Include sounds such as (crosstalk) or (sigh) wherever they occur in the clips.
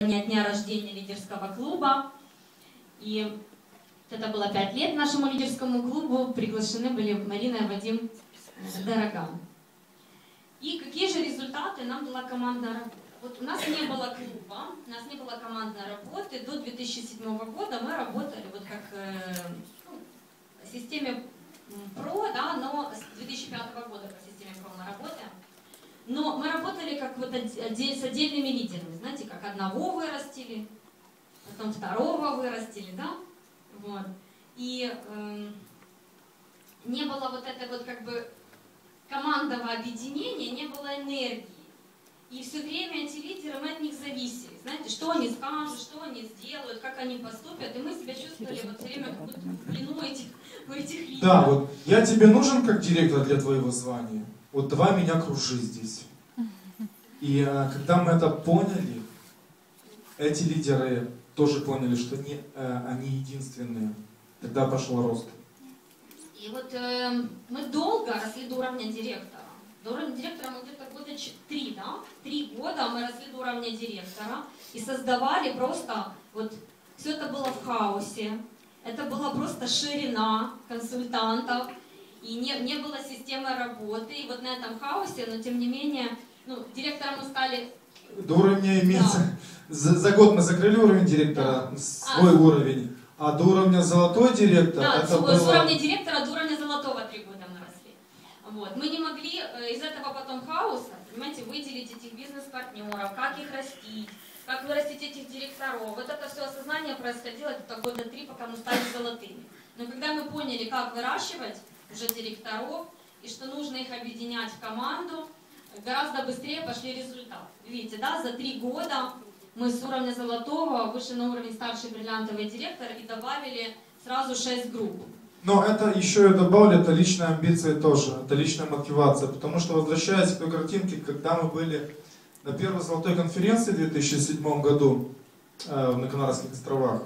дня рождения лидерского клуба. И это было пять лет нашему лидерскому клубу. Приглашены были Марина и Вадим Дороган. И какие же результаты нам дала командная? Вот у нас не было клуба, у нас не было командной работы. До 2007 года мы работали вот как э, ну, в системе ПРО, да, но с 2005 года по системе ПРО мы работаем. Но мы работали как вот с отдельными лидерами, знаете, как одного вырастили, потом второго вырастили, да, вот. И э, не было вот этой вот как бы командного объединения, не было энергии. И все время эти лидеры, мы от них зависели. Знаете, что они скажут, что они сделают, как они поступят. И мы себя чувствовали вот все время как будто в плену этих, у этих лидеров. Да, вот я тебе нужен как директор для твоего звания. Вот давай меня кружи здесь. И а, когда мы это поняли, эти лидеры тоже поняли, что не, а, они единственные. Тогда пошел рост. И вот э, мы долго росли до уровня директора. До уровня директора мы где-то года три, да? Три года мы росли до уровня директора и создавали просто, вот, все это было в хаосе. Это была просто ширина консультантов, и не, не было системы работы. И вот на этом хаосе, но тем не менее, ну, директором мы стали... До уровня имеется... Да. За, за год мы закрыли уровень директора, да. свой а, уровень. А до уровня золотой директор... Да, это с, было... с уровня директора до уровня золотого три года мы росли. Вот. Мы не могли э, из этого потом хаоса, понимаете, выделить этих бизнес-партнеров, как их растить, как вырастить этих директоров. Вот это все осознание происходило это года три, пока мы стали золотыми. Но когда мы поняли, как выращивать уже директоров, и что нужно их объединять в команду, гораздо быстрее пошли результаты. Видите, да, за три года мы с уровня золотого вышли на уровень старший бриллиантовый директор и добавили сразу шесть групп. Но это еще и добавлю, это личная амбиция тоже, это личная мотивация, потому что возвращаясь к той картинке, когда мы были на первой золотой конференции в 2007 году э, на Канарских островах,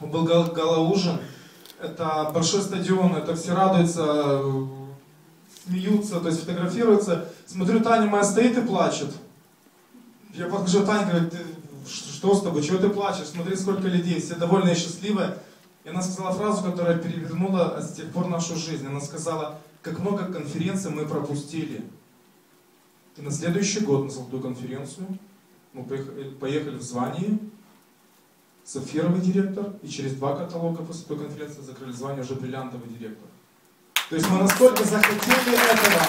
был гала-ужин, это большой стадион, это все радуются, смеются, то есть фотографируются. Смотрю, Таня моя стоит и плачет. Я подхожу, Таня говорит, что с тобой, чего ты плачешь? Смотри, сколько людей, все довольные и счастливые. И она сказала фразу, которая перевернула с тех пор нашу жизнь. Она сказала, как много конференций мы пропустили. И на следующий год на золотую конференцию мы поехали, поехали в звании, сапфировый директор, и через два каталога после той конференции закрыли звание уже бриллиантовый директор. То есть мы настолько захотели этого,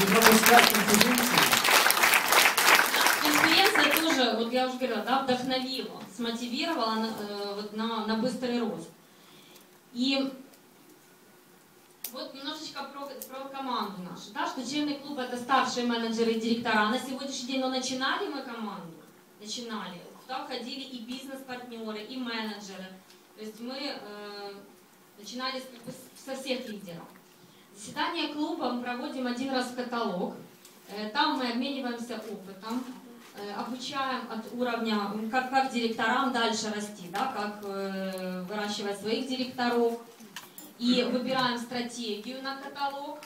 не пропускать конференции. Конференция тоже, вот я уже говорила, да, вдохновила, смотивировала на, э, вот на, на быстрый рост. И вот немножечко про, про команду нашу, да, что члены клуба это старшие менеджеры и директора. На сегодняшний день, но начинали мы команду, начинали, туда входили и бизнес-партнеры, и менеджеры. То есть мы э, начинали как бы со всех лидеров. Клуба мы проводим один раз в каталог. Э, там мы обмениваемся опытом, э, обучаем от уровня, как, как директорам дальше расти, да, как э, выращивать своих директоров. И выбираем стратегию на каталог.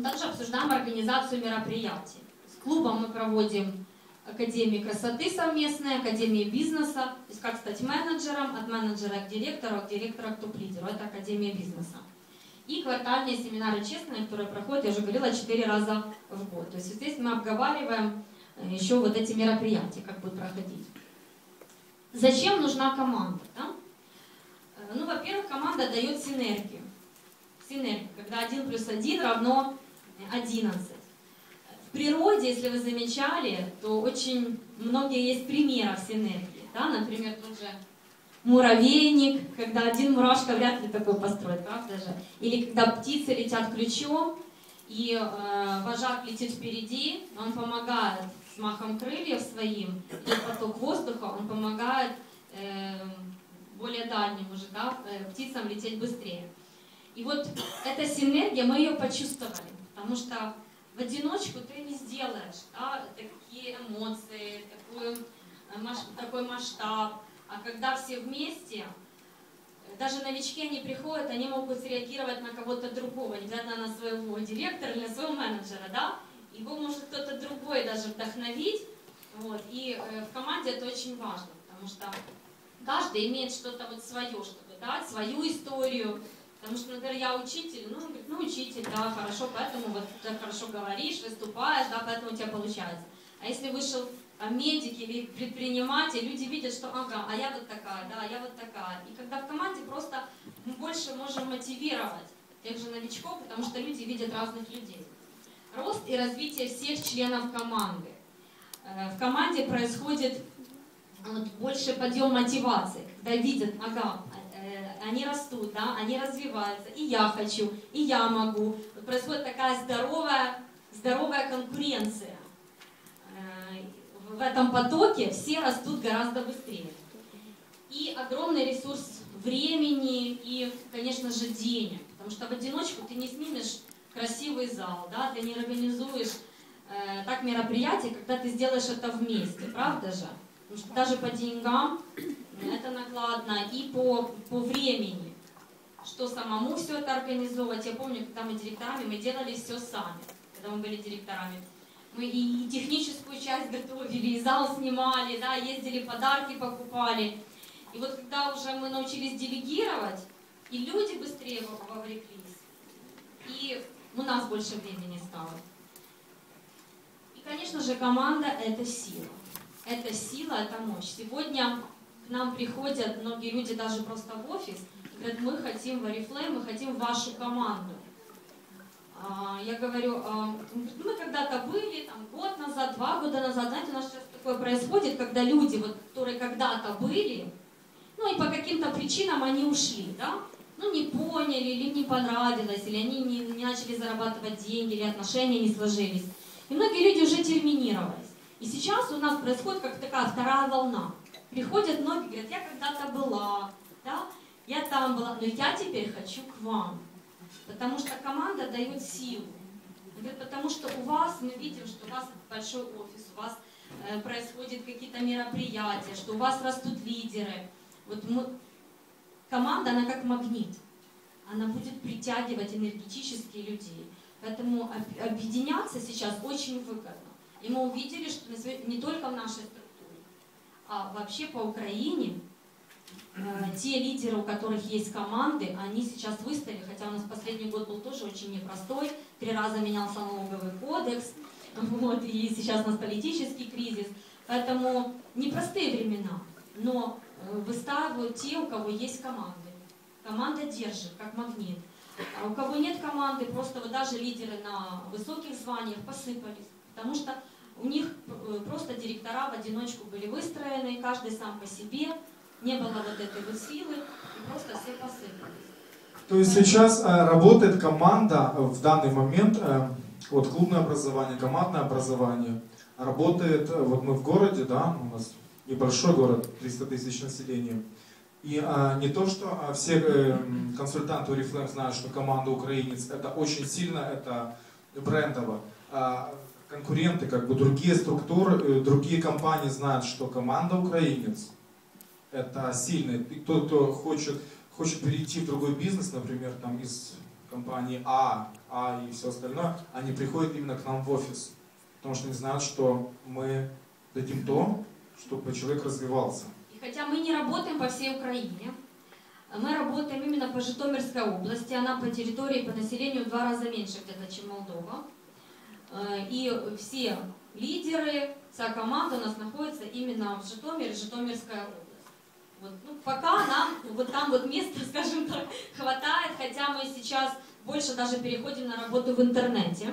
Также обсуждаем организацию мероприятий. С клубом мы проводим Академии красоты совместные, Академии бизнеса, то есть как стать менеджером, от менеджера к директору, от директора к топ-лидеру. Это Академия бизнеса. И квартальные семинары честные, которые проходят, я уже говорила, 4 раза в год. То есть здесь мы обговариваем э, еще вот эти мероприятия, как будут проходить. Зачем нужна команда? Да? Э, ну, во-первых, команда дает синергию. Синергию, когда 1 плюс 1 равно 11. В природе, если вы замечали, то очень многие есть примеров синергии. Да? Например, тот же муравейник, когда один мурашка вряд ли такой построит, правда же? Или когда птицы летят ключом, и э, вожак летит впереди, он помогает с махом крыльев своим, и поток воздуха, он помогает э, более дальним уже, да, э, птицам лететь быстрее. И вот эта синергия, мы ее почувствовали, потому что в одиночку ты не сделаешь да, такие эмоции, такой, э, такой масштаб, а когда все вместе, даже новички, они приходят, они могут среагировать на кого-то другого, не обязательно на своего директора или на своего менеджера, да? Его может кто-то другой даже вдохновить, Вот. И э, в команде это очень важно, потому что каждый имеет что-то вот свое, чтобы дать, свою историю. Потому что, например, я учитель, ну, он говорит, ну, учитель, да, хорошо, поэтому вот ты хорошо говоришь, выступаешь, да, поэтому у тебя получается. А если вышел там, медик или предприниматель, люди видят, что ага, а я вот такая, да, а я вот такая. И когда в команде просто мы больше можем мотивировать тех же новичков, потому что люди видят разных людей. Рост и развитие всех членов команды. Э, В команде происходит вот, больше подъем мотивации, когда видят, ага, э, они растут, да, они развиваются, и я хочу, и я могу. Вот происходит такая здоровая, здоровая конкуренция. В этом потоке все растут гораздо быстрее. И огромный ресурс времени и, конечно же, денег. Потому что в одиночку ты не снимешь красивый зал, да, ты не организуешь э, так мероприятие, когда ты сделаешь это вместе, правда же? Потому что даже по деньгам это накладно и по, по времени. Что самому все это организовывать. Я помню, когда мы директорами, мы делали все сами, когда мы были директорами. Мы и, техническую часть готовили, и зал снимали, да, ездили, подарки покупали. И вот когда уже мы научились делегировать, и люди быстрее во- вовлеклись, и у нас больше времени стало. И, конечно же, команда – это сила. Это сила, это мощь. Сегодня к нам приходят многие люди даже просто в офис и говорят, мы хотим в Oriflame, мы хотим вашу команду. А, Я говорю, а, мы когда-то были, там, год назад, два года назад, знаете, у нас сейчас такое происходит, когда люди, вот, которые когда-то были, ну и по каким-то причинам они ушли, да, ну не поняли, или не понравилось, или они не, не начали зарабатывать деньги, или отношения не сложились. И многие люди уже терминировались. И сейчас у нас происходит как такая вторая волна. Приходят многие, говорят, я когда-то была, да, я там была, но я теперь хочу к вам. Потому что команда дает силу. Потому что у вас, мы видим, что у вас большой офис, у вас э, происходят какие-то мероприятия, что у вас растут лидеры. Вот мы, команда, она как магнит. Она будет притягивать энергетически людей. Поэтому об- объединяться сейчас очень выгодно. И мы увидели, что не только в нашей структуре, а вообще по Украине те лидеры, у которых есть команды, они сейчас выстояли, хотя у нас последний год был тоже очень непростой, три раза менялся налоговый кодекс, (laughs) вот, и сейчас у нас политический кризис, поэтому непростые времена, но э, выстаивают те, у кого есть команды. Команда держит, как магнит. А у кого нет команды, просто вот даже лидеры на высоких званиях посыпались, потому что у них э, просто директора в одиночку были выстроены, каждый сам по себе, не было вот этой вот силы, и просто все посыпались. То есть сейчас э, работает команда э, в данный момент, э, вот клубное образование, командное образование, работает, вот мы в городе, да, у нас небольшой город, 300 тысяч населения, и а, не то, что а, все э, консультанты Oriflame знают, что команда украинец, это очень сильно, это брендово. А конкуренты, как бы другие структуры, другие компании знают, что команда украинец, это сильно. И тот, кто хочет хочет перейти в другой бизнес, например, там из компании А, А и все остальное, они приходят именно к нам в офис, потому что они знают, что мы дадим то, чтобы человек развивался. И хотя мы не работаем по всей Украине, мы работаем именно по Житомирской области, она по территории, по населению в два раза меньше где-то, чем Молдова. Э, И все лидеры, вся команда у нас находится именно в Житомире, Житомирская область. Вот, ну, пока нам вот там вот места, (laughs) скажем так, хватает, хотя мы сейчас больше даже переходим на работу в интернете.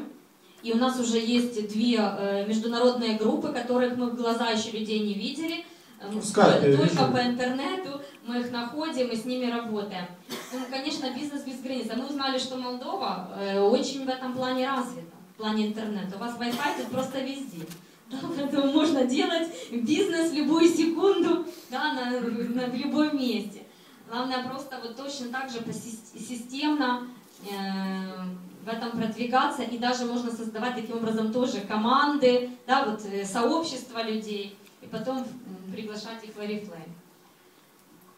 И у нас уже есть две э, международные группы, которых мы в глаза еще людей не видели. Э, скайпе Только по интернету мы их находим и с ними работаем. Ну, конечно, бизнес без границ. А мы узнали, что Молдова э, очень в этом плане развита, в плане интернета. У вас Wi-Fi тут просто везде. Да, (laughs) поэтому можно делать бизнес в любую секунду, да, на, (laughs) на- любом месте. Главное просто вот точно так же системно э, в этом продвигаться и даже можно создавать таким образом тоже команды, да, вот э, сообщества людей и потом приглашать их в Oriflame.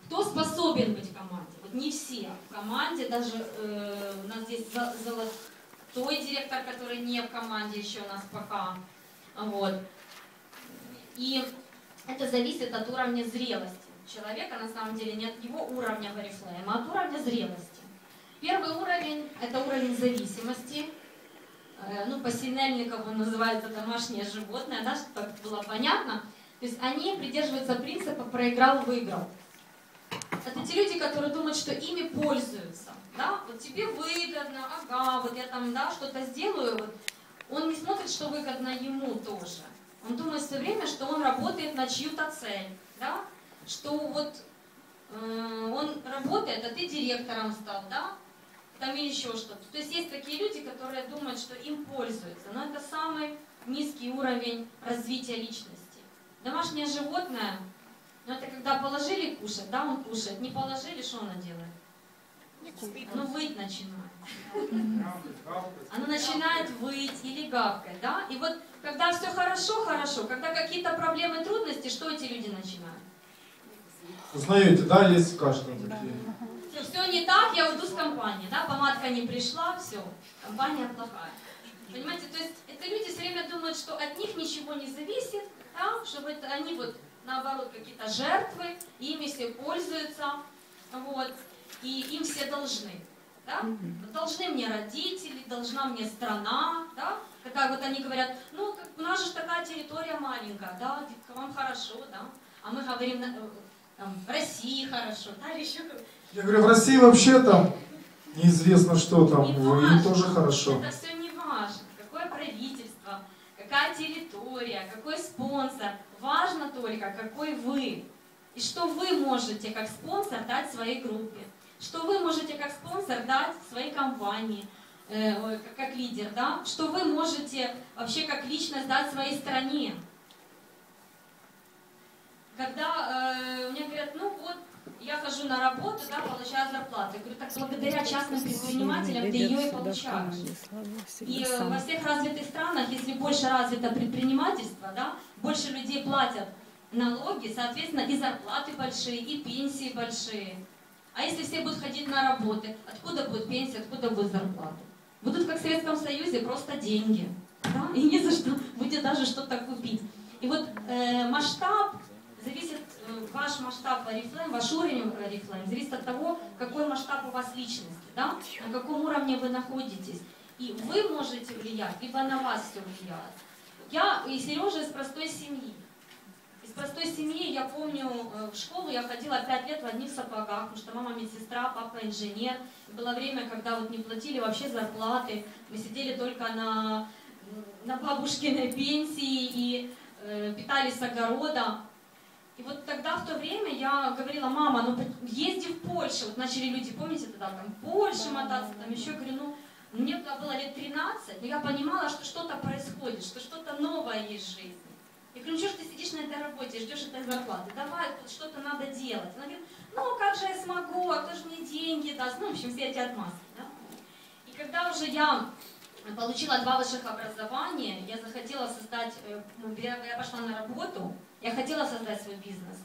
Кто способен быть в команде? Вот не все. В команде даже э, у нас здесь золотой директор, который не в команде еще у нас пока. Вот. И это зависит от уровня зрелости человека, на самом деле, не от его уровня Oriflame, а от уровня зрелости. Первый уровень – это уровень зависимости. Э, ну, по Синельникову называется домашнее животное, да, чтобы было понятно. То есть они придерживаются принципа «проиграл, выиграл». Это те люди, которые думают, что ими пользуются. Да? Вот тебе выгодно, ага, вот я там да, что-то сделаю. Вот. Он не смотрит, что выгодно ему тоже. Он думает все время, что он работает на чью-то цель. Да? Что вот э, он работает, а ты директором стал, да? Там или еще что-то. То есть есть такие люди, которые думают, что им пользуются. Но это самый низкий уровень развития личности. Домашнее животное, ну это когда положили кушать, да, он кушает. Не положили, что оно делает? Оно выть начинает. Оно начинает выть или гавкать, да? И вот когда все хорошо, хорошо, когда какие-то проблемы, трудности, что эти люди начинают? Узнаете, да, есть в каждом такие. Все, все не так, я уйду с компании, да, помадка не пришла, все, компания плохая. Понимаете, то есть это люди все время думают, что от них ничего не зависит, да, чтобы это они вот наоборот какие-то жертвы, ими все пользуются, вот, и им все должны. Да? Должны мне родители, должна мне страна, да? Когда вот они говорят, ну, как, у нас же такая территория маленькая, да, вам хорошо, да, а мы говорим, э, там, в России хорошо, да, или еще Я говорю, в России вообще там неизвестно что там, Не им важно. тоже хорошо. Это все не важно, какое правительство, какая территория, какой спонсор. Важно только, какой вы. И что вы можете как спонсор дать своей группе. Что вы можете как спонсор дать своей компании, э, как лидер, да? Что вы можете вообще как личность дать своей стране. Когда э, мне говорят, ну вот, я хожу на работу, да, получаю зарплату. Я говорю, так благодаря частным предпринимателям ты ее и получаешь. И э, во всех развитых странах, если больше развито предпринимательство, да, больше людей платят налоги, соответственно, и зарплаты большие, и пенсии большие. А если все будут ходить на работы, откуда будет пенсия, откуда будет зарплата? Будут, как в Советском Союзе, просто деньги. Да? И не за что будет даже что-то купить. И вот э, масштаб зависит, э, ваш масштаб Oriflame, ваш уровень Oriflame, зависит от того, какой масштаб у вас личности, да? на каком уровне вы находитесь. И вы можете влиять, либо на вас все влияет. Я и Сережа из простой семьи. Простой семьи, я помню, э, в школу я ходила 5 лет в одних сапогах, потому что мама медсестра, папа инженер. Было время, когда вот не платили вообще зарплаты, мы сидели только на, на бабушкиной пенсии и э, питались с огорода. И вот тогда, в то время, я говорила, мама, ну езди в Польшу. Вот начали люди, помните, тогда там Польша мотаться, там еще, говорю, ну, мне тогда было лет 13, но я понимала, что что-то происходит, что что-то новое есть в жизни. Я говорю, что ж ты сидишь на этой работе, ждешь этой зарплаты, давай, тут что-то надо делать. Она говорит, ну как же я смогу, а кто же мне деньги даст, ну, в общем, все эти отмазки. Да? И когда уже я получила два высших образования, я захотела создать, э, ну, я я пошла на работу, я хотела создать свой бизнес,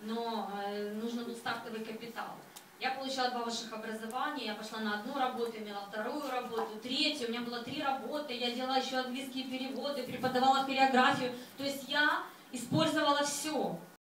но э, нужно был стартовый капитал. Я получила два высших образования, я пошла на одну работу, имела вторую работу, третью, у меня было три работы, я делала еще английские переводы, преподавала хореографию. То есть я использовала все.